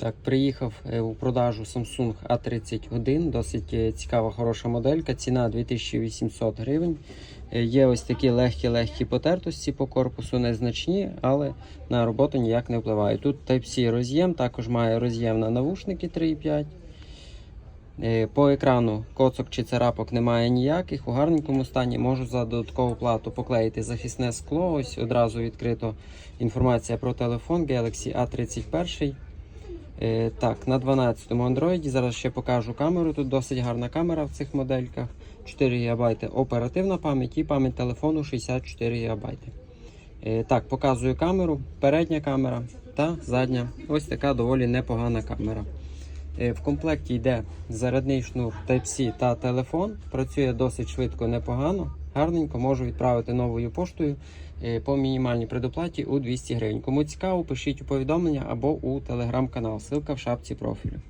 Так, приїхав е, у продажу Samsung A31, досить е, цікава, хороша моделька. Ціна 2800 гривень. Е, Є ось такі легкі-легкі потертості по корпусу, незначні, але на роботу ніяк не впливає. Тут Type-C роз'єм, також має роз'єм на навушники 3,5. Е, По екрану коцок чи царапок немає ніяких. У гарненькому стані можу за додаткову плату поклеїти захисне скло. Ось одразу відкрито інформація про телефон Galaxy A31. Е, так, на 12-му Android. Зараз ще покажу камеру. Тут досить гарна камера в цих модельках. 4 ГБ оперативна пам'ять і пам'ять телефону 64 ГБ. Е, так, показую камеру, передня камера та задня. Ось така доволі непогана камера. Е, В комплекті йде зарядний шнур Type-C та телефон. Працює досить швидко, непогано. Гарненько можу відправити новою поштою е, по мінімальній предоплаті у 200 гривень. Кому цікаво, пишіть у повідомлення або у телеграм-канал. Ссылка в шапці профілю.